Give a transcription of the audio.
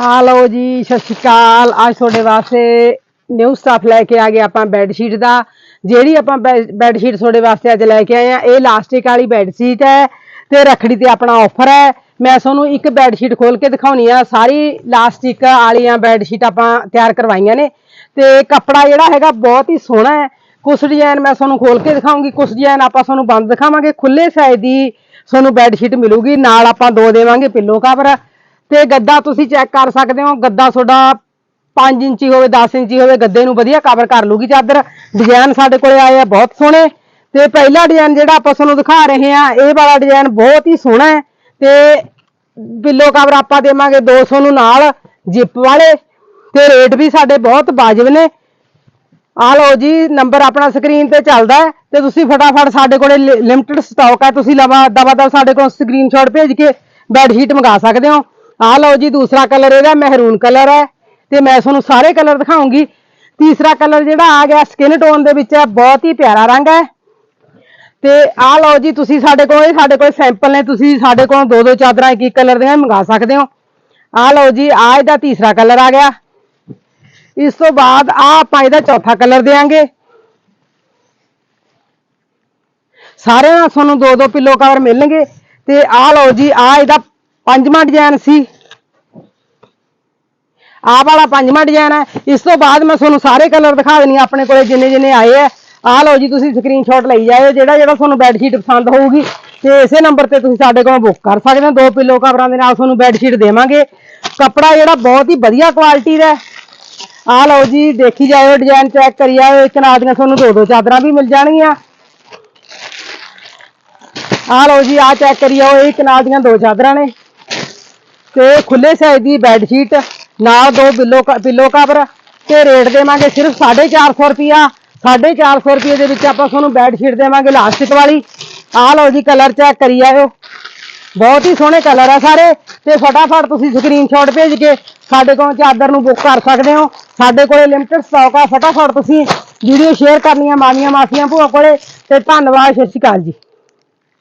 ਹਾਲੋ ਜੀ, ਸਤਿ ਸ਼੍ਰੀ ਅਕਾਲ। ਅੱਜ ਤੁਹਾਡੇ ਵਾਸਤੇ ਨਿਊ ਸਟਾਫ ਲੈ ਕੇ ਆ ਗਏ ਆਪਾਂ ਬੈੱਡ ਸ਼ੀਟ ਦਾ। ਜਿਹੜੀ ਆਪਾਂ ਬੈੱਡ ਸ਼ੀਟ ਤੁਹਾਡੇ ਵਾਸਤੇ ਅੱਜ ਲੈ ਕੇ ਆਏ ਆ, ਇਹ ਇਲਾਸਟਿਕ ਵਾਲੀ ਬੈੱਡ ਸ਼ੀਟ ਹੈ ਤੇ ਰਖੜੀ ਤੇ ਆਪਣਾ ਆਫਰ ਹੈ। ਮੈਂ ਤੁਹਾਨੂੰ ਇੱਕ ਬੈੱਡ ਸ਼ੀਟ ਖੋਲ ਕੇ ਦਿਖਾਉਣੀ ਆ। ਸਾਰੀ ਇਲਾਸਟਿਕ ਵਾਲੀਆਂ ਬੈੱਡ ਸ਼ੀਟ ਆਪਾਂ ਤਿਆਰ ਕਰਵਾਈਆਂ ਨੇ। ਤੇ ਕੱਪੜਾ ਜਿਹੜਾ ਹੈਗਾ ਬਹੁਤ ਹੀ ਸੋਹਣਾ ਹੈ। ਕੁਝ ਡਿਜ਼ਾਈਨ ਮੈਂ ਤੁਹਾਨੂੰ ਖੋਲ ਕੇ ਦਿਖਾਉਂਗੀ ਕੁਝ ਡਿਜ਼ਾਈਨ ਆਪਾਂ ਤੁਹਾਨੂੰ ਬੰਦ ਦਿਖਾਵਾਂਗੇ। ਖੁੱਲੇ ਸਾਈਜ਼ ਦੀ ਤੁਹਾਨੂੰ ਬੈੱਡ ਸ਼ੀਟ ਮਿਲੂਗੀ। ਨਾਲ ਆਪਾਂ ਦੋ ਦੇਵਾਂਗੇ ਪਿੱਲੋ ਕਵਰ ਤੇ ਗੱਦਾ ਤੁਸੀਂ ਚੈੱਕ ਕਰ ਸਕਦੇ ਹੋ, ਗੱਦਾ ਤੁਹਾਡਾ 5 ਇੰਚੀ ਹੋਵੇ 10 ਇੰਚੀ ਹੋਵੇ, ਗੱਦੇ ਨੂੰ ਵਧੀਆ ਕਵਰ ਕਰ ਲੂਗੀ ਚਾਦਰ। ਡਿਜ਼ਾਈਨ ਸਾਡੇ ਕੋਲੇ ਆਏ ਆ, ਬਹੁਤ ਸੋਹਣੇ। ਤੇ ਪਹਿਲਾ ਡਿਜ਼ਾਈਨ ਜਿਹੜਾ ਆਪਾਂ ਤੁਹਾਨੂੰ ਦਿਖਾ ਰਹੇ ਆ ਇਹ ਵਾਲਾ ਡਿਜ਼ਾਈਨ ਬਹੁਤ ਹੀ ਸੋਹਣਾ ਹੈ। ਤੇ ਪਿੱਲੋ ਕਵਰ ਆਪਾਂ ਦੇਵਾਂਗੇ 200 ਨੂੰ ਨਾਲ ਜਿਪ ਵਾਲੇ। ਤੇ ਰੇਟ ਵੀ ਸਾਡੇ ਬਹੁਤ ਵਾਜਬ ਨੇ। ਆ ਲਓ ਜੀ ਨੰਬਰ ਆਪਣਾ ਸਕਰੀਨ ਤੇ ਚੱਲਦਾ ਤੇ ਤੁਸੀਂ ਫਟਾਫਟ ਸਾਡੇ ਕੋਲੇ ਲਿਮਟਿਡ ਸਟਾਕ ਹੈ। ਤੁਸੀਂ ਲਵਾ ਦਵਾ ਦਵ ਸਾਡੇ ਕੋਲ ਸਕਰੀਨਸ਼ਾਟ ਭੇਜ ਕੇ ਬੈੱਡ ਸ਼ੀਟ ਮੰਗਾ ਸਕਦੇ ਹੋ। ਆ ਲਓ ਜੀ, ਦੂਸਰਾ ਕਲਰ ਇਹਦਾ ਮਹਿਰੂਨ ਕਲਰ ਹੈ ਤੇ ਮੈਂ ਤੁਹਾਨੂੰ ਸਾਰੇ ਕਲਰ ਦਿਖਾਉਂਗੀ। ਤੀਸਰਾ ਕਲਰ ਜਿਹੜਾ ਆ ਗਿਆ ਸਕਿਨ ਟੋਨ ਦੇ ਵਿੱਚ ਹੈ, ਬਹੁਤ ਹੀ ਪਿਆਰਾ ਰੰਗ ਹੈ। ਤੇ ਆ ਲਓ ਜੀ, ਤੁਸੀਂ ਸਾਡੇ ਕੋਲ ਇਹ ਸਾਡੇ ਕੋਲ ਸੈਂਪਲ ਨੇ, ਤੁਸੀਂ ਸਾਡੇ ਕੋਲ ਦੋ ਦੋ ਚਾਦਰਾਂ ਇੱਕ ਇੱਕ ਕਲਰ ਦੀਆਂ ਵੀ ਮੰਗਾ ਸਕਦੇ ਹੋ। ਆ ਲਓ ਜੀ ਆਹ ਇਹਦਾ ਤੀਸਰਾ ਕਲਰ ਆ ਗਿਆ। ਇਸ ਤੋਂ ਬਾਅਦ ਆਹ ਆਪਾਂ ਇਹਦਾ ਚੌਥਾ ਕਲਰ ਦੇਾਂਗੇ ਸਾਰਿਆਂ ਨਾਲ ਤੁਹਾਨੂੰ ਦੋ ਦੋ ਪਿੱਲੋ ਕਵਰ ਮਿਲਣਗੇ। ਤੇ ਆ ਲਓ ਜੀ ਆਹ ਇਹਦਾ ਪੰਜਵਾਂ ਡਿਜ਼ਾਈਨ ਸੀ। ਆਹ ਵਾਲਾ ਪੰਜਵਾਂ ਡਿਜ਼ਾਈਨ ਹੈ। ਇਸ ਤੋਂ ਬਾਅਦ ਮੈਂ ਤੁਹਾਨੂੰ ਸਾਰੇ ਕਲਰ ਦਿਖਾ ਦੇਣੀ ਆ, ਆਪਣੇ ਕੋਲੇ ਜਿੰਨੇ ਜਿੰਨੇ ਆਏ ਆ। ਆਹ ਲਓ ਜੀ, ਤੁਸੀਂ ਸਕਰੀਨਸ਼ਾਟ ਲਈ ਜਾਇਓ, ਜਿਹੜਾ ਜਿਹੜਾ ਤੁਹਾਨੂੰ ਬੈੱਡਸ਼ੀਟ ਪਸੰਦ ਹੋਊਗੀ। ਤੇ ਇਸੇ ਨੰਬਰ ਤੇ ਤੁਸੀਂ ਸਾਡੇ ਕੋਲੋਂ ਬੁੱਕ ਕਰ ਸਕਦੇ ਹੋ। ਦੋ ਪਿੱਲੋ ਕਵਰਾਂ ਦੇ ਨਾਲ ਤੁਹਾਨੂੰ ਬੈੱਡਸ਼ੀਟ ਦੇਵਾਂਗੇ। ਕੱਪੜਾ ਜਿਹੜਾ ਬਹੁਤ ਹੀ ਵਧੀਆ ਕੁਆਲਿਟੀ ਦਾ ਹੈ। ਆਹ ਲਓ ਜੀ, ਦੇਖੀ ਜਾਇਓ ਡਿਜ਼ਾਈਨ ਚੈੱਕ ਕਰੀ ਜਾਇਓ। ਇੱਕ ਨਾਲ ਦੀਆਂ ਤੁਹਾਨੂੰ ਦੋ ਦੋ ਚਾਦਰਾਂ ਵੀ ਮਿਲ ਜਾਣਗੀਆਂ। ਆਹ ਲਓ ਜੀ, ਆਹ ਚੈੱਕ ਕਰੀ ਜਾਓ। ਇਹ ਇੱਕ ਦੀਆਂ ਦੋ ਚਾਦਰਾਂ ਨੇ। ਤੇ ਖੁੱਲੇ ਸਾਈਜ਼ ਦੀ ਬੈੱਡਸ਼ੀਟ ਨਾਲ ਦੋ ਪਿੱਲੋ ਪਿੱਲੋ ਕਵਰ ਤੇ ਰੇਟ ਦੇਵਾਂਗੇ ਸਿਰਫ 450 ਰੁਪਿਆ 450 ਰੁਪਏ ਦੇ ਵਿੱਚ ਆਪਾਂ ਤੁਹਾਨੂੰ ਬੈੱਡ ਸ਼ੀਟ ਦੇਵਾਂਗੇ ਲਾਸਟਿਕ ਵਾਲੀ। ਆਹ ਲਓ ਜੀ ਕਲਰ ਚੈੱਕ ਕਰੀ ਆਇਓ। ਬਹੁਤ ਹੀ ਸੋਹਣੇ ਕਲਰ ਆ ਸਾਰੇ। ਤੇ ਫਟਾਫਟ ਤੁਸੀਂ ਸਕਰੀਨਸ਼ਾਟ ਭੇਜ ਕੇ ਸਾਡੇ ਕੋਲ ਚਾਦਰ ਨੂੰ ਬੁੱਕ ਕਰ ਸਕਦੇ ਹੋ। ਸਾਡੇ ਕੋਲੇ ਲਿਮਟਿਡ ਸਟਾਕ ਆ। ਫਟਾਫਟ ਤੁਸੀਂ ਵੀਡੀਓ ਸ਼ੇਅਰ ਕਰਨੀਆਂ ਮਾਮੀਆਂ ਮਾਸੀਆਂ ਭੂਆ ਕੋਲੇ। ਤੇ ਧੰਨਵਾਦ, ਸਤਿ ਸ਼੍ਰੀ ਅਕਾਲ ਜੀ।